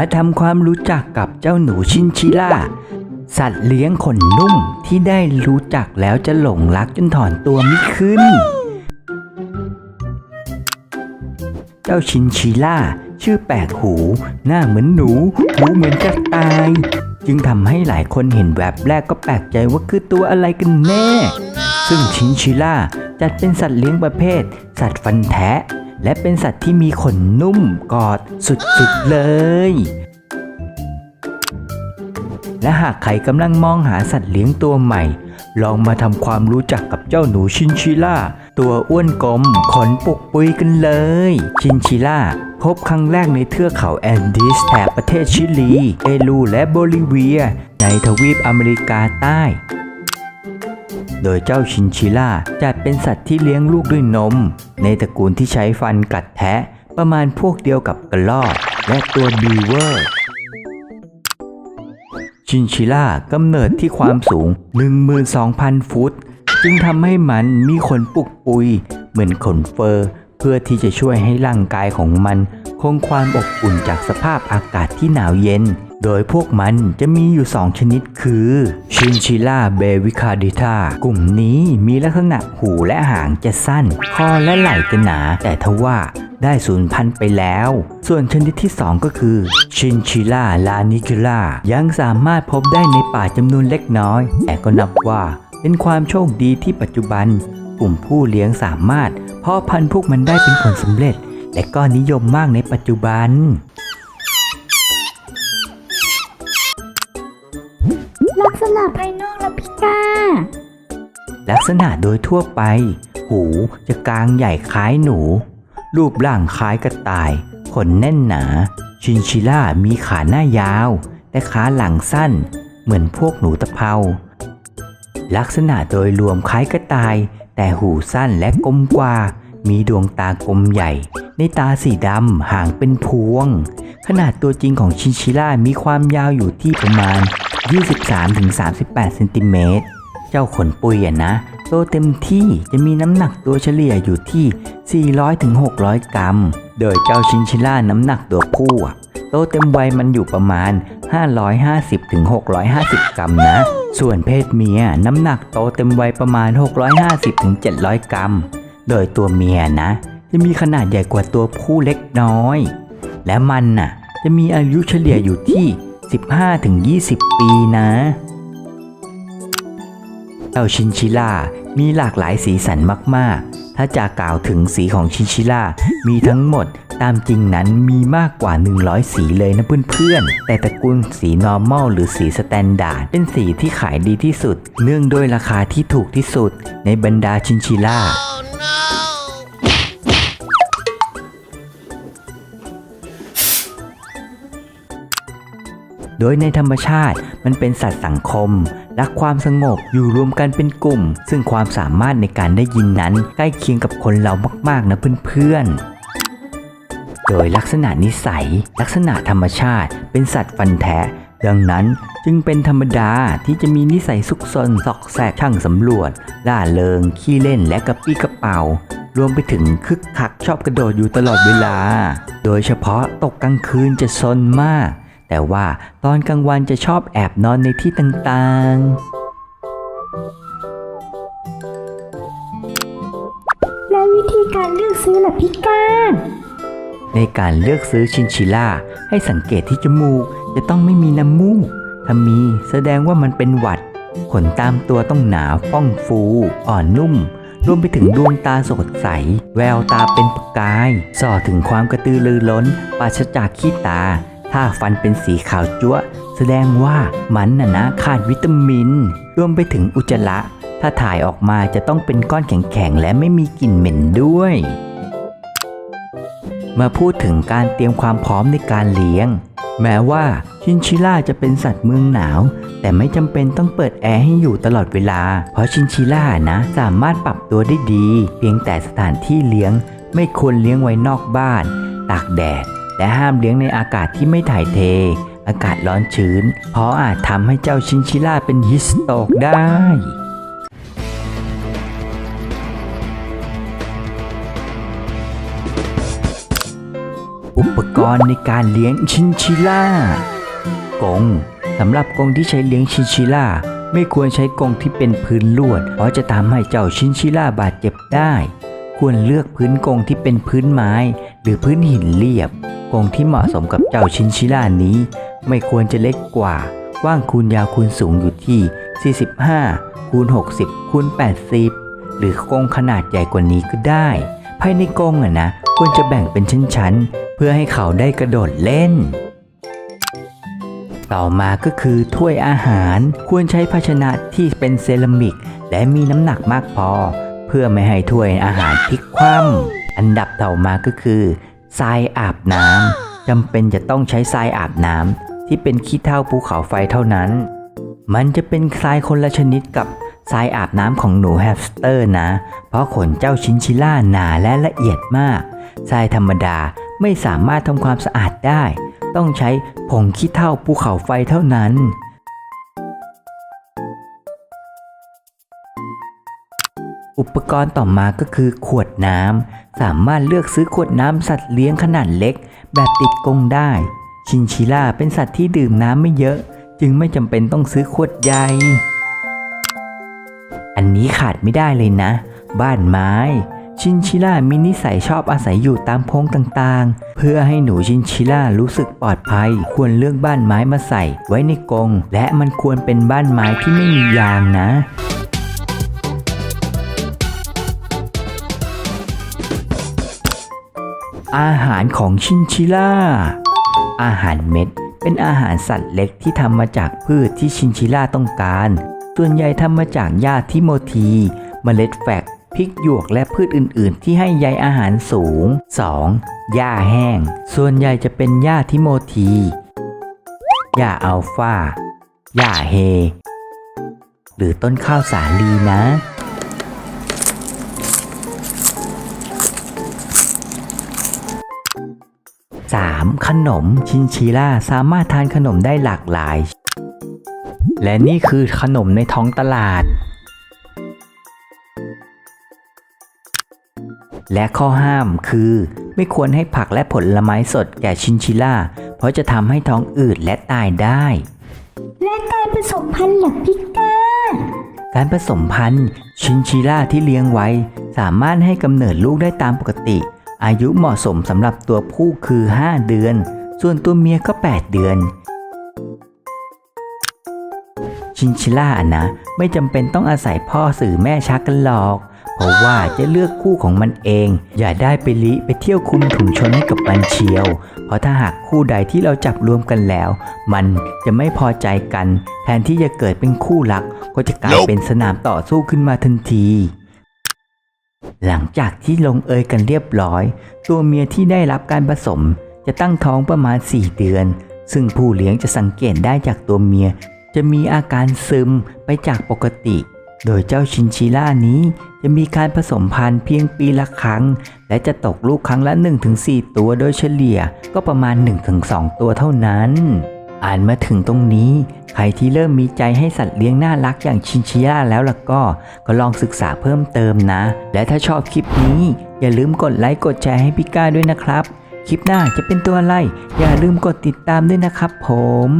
มาทำความรู้จักกับเจ้าหนูชินชิล่า สัตว์เลี้ยงขนนุ่มที่ได้รู้จักแล้วจะหลงรักจนถอนตัวไม่ขึ้น เจ้าชินชิล่าชื่อแปลกหู หน้าเหมือนหนู หูเหมือนกระต่าย จึงทำให้หลายคนเห็นแวบแรกก็แปลกใจว่าคือตัวอะไรกันแน่ ซึ่งชินชิล่าจัดเป็นสัตว์เลี้ยงประเภท สัตว์ฟันแทะ และเป็นสัตว์ที่มีขนนุ่มกอดสุดๆเลย และหากใครกำลังมองหาสัตว์เลี้ยงตัวใหม่ ลองมาทำความรู้จักกับเจ้าหนูชินชิล่า ตัวอ้วนกลมขนปุกปุยกันเลย ชินชิล่าพบครั้งแรกในเทือกเขาแอนดีสแถบประเทศชิลี เปรูและโบลิเวีย ในทวีปอเมริกาใต้ โดยเจ้าชินชิล่าจัดเป็นสัตว์ที่เลี้ยงลูกด้วยนม ในตระกูลที่ใช้ฟันกัดแทะประมาณพวกเดียวกับกระรอกและตัวบีเวอร์ ชินชิล่ากำเนิดที่ความสูง 12,000 ฟุต จึงทำให้มันมีขนปุกปุย เหมือนขนเฟอร์ เพื่อที่จะช่วยให้ร่างกายของมัน คงความอบอุ่นจากสภาพอากาศที่หนาวเย็น โดยพวกมันจะมีอยู่ 2 ชนิดคือชินชิล่าเบวิคาดิทากลุ่มนี้มีลักษณะหูและหางจะสั้น คอและไหล่จะหนา แต่ทว่าได้สูญพันธุ์ไปแล้ว ส่วนชนิดที่ 2 ก็คือชินชิล่าลานิคิล่ายังสามารถพบได้ในป่าจำนวนเล็กน้อย แต่ก็นับว่าเป็นความโชคดีที่ปัจจุบัน กลุ่มผู้เลี้ยงสามารถเพาะพันธุ์พวกมันได้เป็นผลสำเร็จ และก็นิยมมากในปัจจุบัน ลักษณะโดยทั่วไป หูจะกลางใหญ่คล้ายหนู รูปร่างคล้ายกระต่าย ขนแน่นหนา ชินชิล่ามีขาหน้ายาวแต่ขาหลังสั้น เหมือนพวกหนูตะเภา ลักษณะโดยรวมคล้ายกระต่าย แต่หูสั้นและกลมกว่า มีดวงตากลมใหญ่ ในตาสีดำ หางเป็นพวง ขนาดตัวจริงของชินชิล่ามีความยาวอยู่ที่ประมาณ 23-38เซนติเมตร เจ้าขนปุยอะนะโตเต็มที่จะมีน้ำหนักตัวเฉลี่ยอยู่ที่ 400-600 กรัม โดยเจ้าชินชิล่าน้ำหนักตัวผู้โตเต็มวัยมันอยู่ประมาณ 550-650 กรัมนะ ส่วนเพศเมียน้ำหนักโตเต็มวัยประมาณ 650-700 กรัม โดยตัวเมียนะ จะมีขนาดใหญ่กว่าตัวผู้เล็กน้อย และมันน่ะจะมีอายุเฉลี่ยอยู่ที่ 15-20 ปีนะ จ้าชินชิล่ามีหลากหลายสีสันมาก ๆ ถ้าจะกล่าวถึงสีของชินชิล่ามีทั้งหมดตามจริงนั้นมีมากกว่า 100 สีเลยนะเพื่อนๆ แต่ตระกูลสี normal หรือสีสแตนดาร์ดเป็นสีที่ขายดีที่สุด เนื่องด้วยราคาที่ถูกที่สุดในบรรดาชินชิล่า โดยในธรรมชาติมันเป็นสัตว์สังคม รักความสงบอยู่รวมกันเป็นกลุ่ม ซึ่งความสามารถในการได้ยินนั้น ใกล้เคียงกับคนเรามากๆนะเพื่อนๆโดยลักษณะนิสัย ลักษณะธรรมชาติเป็นสัตว์ฟันแทะดังนั้นจึงเป็นธรรมดาที่จะมีนิสัยซุกซนซอกแซกช่างสำรวจล่าเริง ขี้เล่นและกระปี้กระเป๋า รวมไปถึงคึกคักชอบกระโดดอยู่ตลอดเวลา โดยเฉพาะตกกลางคืนจะซนมาก แต่ว่าตอนกลางวันจะชอบแอบนอนในที่ต่างๆ และวิธีการเลือกซื้อและพิการในการเลือกซื้อชินชิล่าให้สังเกตที่จมูกจะต้องไม่มีน้ำมูก ถ้ามีแสดงว่ามันเป็นหวัด ขนตามตัวต้องหนาฟ่องฟู อ่อนนุ่ม รวมไปถึงดวงตาสดใส แววตาเป็นประกาย ส่อถึงความกระตือรือร้นปราศจากขี้ตา ถ้าฟันเป็นสีขาวจั๊วแสดงว่ามันน่ะนะขาดวิตามิน รวมไปถึงอุจจาระ ถ้าถ่ายออกมาจะต้องเป็นก้อนแข็งๆ และไม่มีกลิ่นเหม็นด้วย มาพูดถึงการเตรียมความพร้อมในการเลี้ยง แม้ว่าชินชิล่าจะเป็นสัตว์เมืองหนาว แต่ไม่จำเป็นต้องเปิดแอร์ให้อยู่ตลอดเวลา เพราะชินชิล่านะสามารถปรับตัวได้ดี เพียงแต่สถานที่เลี้ยงไม่ควรเลี้ยงไว้นอกบ้าน ตากแดด และห้ามเลี้ยงในอากาศที่ไม่ถ่ายเท อากาศร้อนชื้น เพราะอาจทำให้เจ้าชินชิล่าเป็นฮิสโตกได้อุปกรณ์ในการเลี้ยงชินชิล่ากงสำหรับกงที่ใช้เลี้ยงชินชิล่าไม่ควรใช้กงที่เป็นพื้นลวด เพราะจะทำให้เจ้าชินชิล่าบาดเจ็บได้ ควรเลือกพื้นกงที่เป็นพื้นไม้ รือพื้นหินเรียบกรงที่เหมาะสมกับเจ้าชินชิล่านี้ ไม่ควรจะเล็กกว่าว้างคูณยาวคูณสูงอยู่ที่ 45 คูณ 60 คูณ 80 หรือกรงขนาดใหญ่กว่านี้ก็ได้ ภายในกรงอะนะ ควรจะแบ่งเป็นชั้นๆ เพื่อให้เขาได้กระโดดเล่น ต่อมาก็คือถ้วยอาหารควรใช้ภาชนะที่เป็นเซรามิก และมีน้ำหนักมากพอ เพื่อไม่ให้ถ้วยอาหารพลิกคว่ำ อันดับต่อมาก็คือทรายอาบน้ำจำเป็นจะต้องใช้ทรายอาบน้ำที่เป็นขี้เถ้าภูเขาไฟเท่านั้น มันจะเป็นทรายคนละชนิดกับทรายอาบน้ำของหนูแฮมสเตอร์นะ เพราะขนเจ้าชินชิล่าหนาและละเอียดมากทรายธรรมดาไม่สามารถทำความสะอาดได้ ต้องใช้ผงขี้เถ้าภูเขาไฟเท่านั้น อุปกรณ์ต่อมาก็คือขวดน้ำ สามารถเลือกซื้อขวดน้ำสัตว์เลี้ยงขนาดเล็ก แบบติดกรงได้ ชินชิล่าเป็นสัตว์ที่ดื่มน้ำไม่เยอะ จึงไม่จำเป็นต้องซื้อขวดใหญ่ อันนี้ขาดไม่ได้เลยนะ บ้านไม้ ชินชิล่ามีนิสัยชอบอาศัยอยู่ตามโพงต่างๆ เพื่อให้หนูชินชิล่ารู้สึกปลอดภัย ควรเลือกบ้านไม้มาใส่ไว้ในกรงและมันควรเป็นบ้านไม้ที่ไม่มียางนะ อาหารของชินชิล่า อาหารเม็ด เป็นอาหารสัตว์เล็กที่ทำมาจากพืชที่ชินชิล่าต้องการ ส่วนใหญ่ทำมาจากหญ้าทิโมทีเมล็ดแฟกพริกหยวกและพืชอื่น ๆ ที่ให้ใยอาหารสูง 2. หญ้าแห้ง ส่วนใหญ่จะเป็นหญ้าทิโมทีหญ้าอัลฟาหญ้าเฮ หรือต้นข้าวสาลีนะ 3. ขนมชินชิล่าสามารถทานขนมได้หลากหลาย และนี่คือขนมในท้องตลาด และข้อห้ามคือ ไม่ควรให้ผักและผลไม้สดแก่ชินชิล่า เพราะจะทำให้ท้องอืดและตายได้ และการผสมพันธุ์เหล่ะพี่ก้า การผสมพันธุ์ชินชิล่าที่เลี้ยงไว้ สามารถให้กำเนิดลูกได้ตามปกติ อายุเหมาะสมสำหรับตัวผู้คือ 5 เดือน ส่วนตัวเมียก็ 8 เดือน ชินชิล่านะ ไม่จำเป็นต้องอาศัยพ่อสื่อแม่ชักกันหรอก เพราะว่าจะเลือกคู่ของมันเอง อย่าได้ไปลิไปเที่ยวคุมถุงชนให้กับมันเชียว เพราะถ้าหากคู่ใดที่เราจับรวมกันแล้ว มันจะไม่พอใจกัน แทนที่จะเกิดเป็นคู่รักก็จะกลายเป็นสนามต่อสู้ขึ้นมาทันที หลังจากที่ลงเอยกันเรียบร้อย ตัวเมียที่ได้รับการผสม จะตั้งท้องประมาณ 4 เดือน ซึ่งผู้เลี้ยงจะสังเกตได้จากตัวเมีย จะมีอาการซึมไปจากปกติ โดยเจ้าชินชิล่านี้จะมีการผสมพันธุ์เพียงปีละครั้ง และจะตกลูกครั้งละ 1-4 ตัวโดยเฉลี่ยก็ประมาณ 1-2 ตัวเท่านั้น อ่านมาถึงตรงนี้ ใครที่เริ่มมีใจให้สัตว์เลี้ยงน่ารักอย่างชินชิล่าแล้วล่ะก็ ก็ลองศึกษาเพิ่มเติมนะ และถ้าชอบคลิปนี้ อย่าลืมกดไลค์กดแชร์ให้พี่ก้าด้วยนะครับ คลิปหน้าจะเป็นตัวอะไร อย่าลืมกดติดตามด้วยนะครับผม